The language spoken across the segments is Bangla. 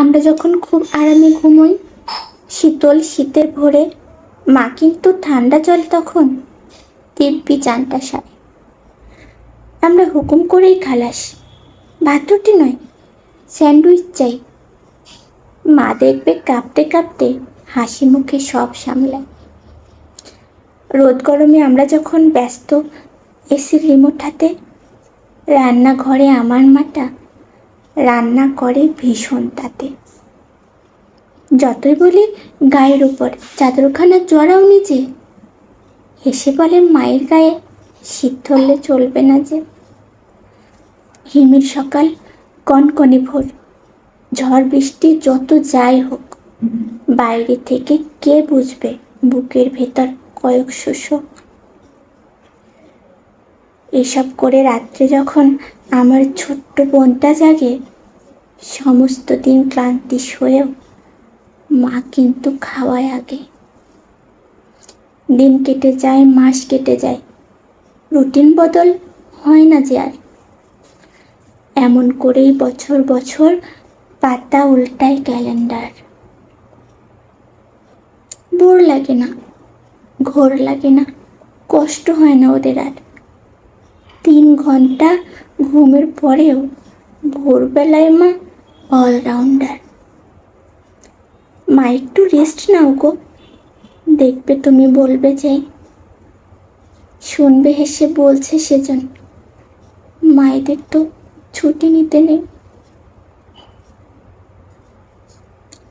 আমরা যখন খুব আরামে ঘুমোই, শীতল শীতের ভোরে, মা কিন্তু ঠান্ডা জল তখন দিব্যি চানটা সারে। আমরা হুকুম করেই খালাস ভাত রুটি নয়, স্যান্ডউইচ চাই। মা দেখবে কাঁপতে কাঁপতে হাসি মুখে সব সামলায়। রোদ গরমে আমরা যখন ব্যস্ত এসির রিমোট হাতে, রান্নাঘরে আমার মাটা রান্না করে ভীষণ তাতে। যতই বলি গায়ের উপর, চাদরখানা জড়াও নিচে হেসে বলে মায়ের গায়ে, শীত ধরলে চলবে না যে। হিমের সকাল কনকনে ভোর, ঝড় বৃষ্টি যত যাই হোক, বাইরে থেকে কে বুঝবে বুকের ভেতর কয়েক শোষক এসব করে রাত্রে যখন আমার ছোট্ট বোনটা জাগে, সমস্ত দিন ক্লান্তি সয়েও মা কিন্তু খাওয়ায় আগে। দিন কেটে যায়, মাস কেটে যায়। রুটিন বদল হয় না যে আর। এমন করেই বছর বছর পাতা উল্টায় ক্যালেন্ডার। বোর লাগে না, ঘোর লাগে না, কষ্ট হয় না ওদের আর। তিন ঘণ্টা ঘুমের পরেও ভোরবেলায় মা অলরাউন্ডার মা, একটু রেস্ট নাও গো। দেখবে তুমি বলবে যে, শুনবে হেসে বলছে সেজন। মায়েদের তো ছুটি নিতে নেই।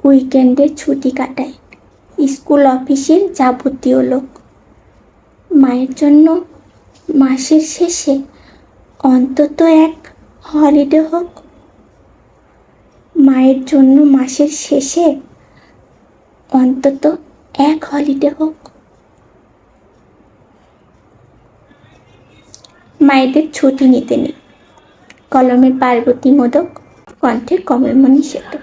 উইকেন্ডে ছুটি কাটায়। স্কুল অফিসের যাবতীয় লোক। মায়ের জন্য মাসের শেষে অন্তত এক হলিডে হোক। মায়ের জন্য মাসের শেষে অন্তত এক হলিডে হোক। মায়েদের ছুটি নিতে নেই। কলমের পার্বতী মোদক, কণ্ঠে কমলমণি সেতু।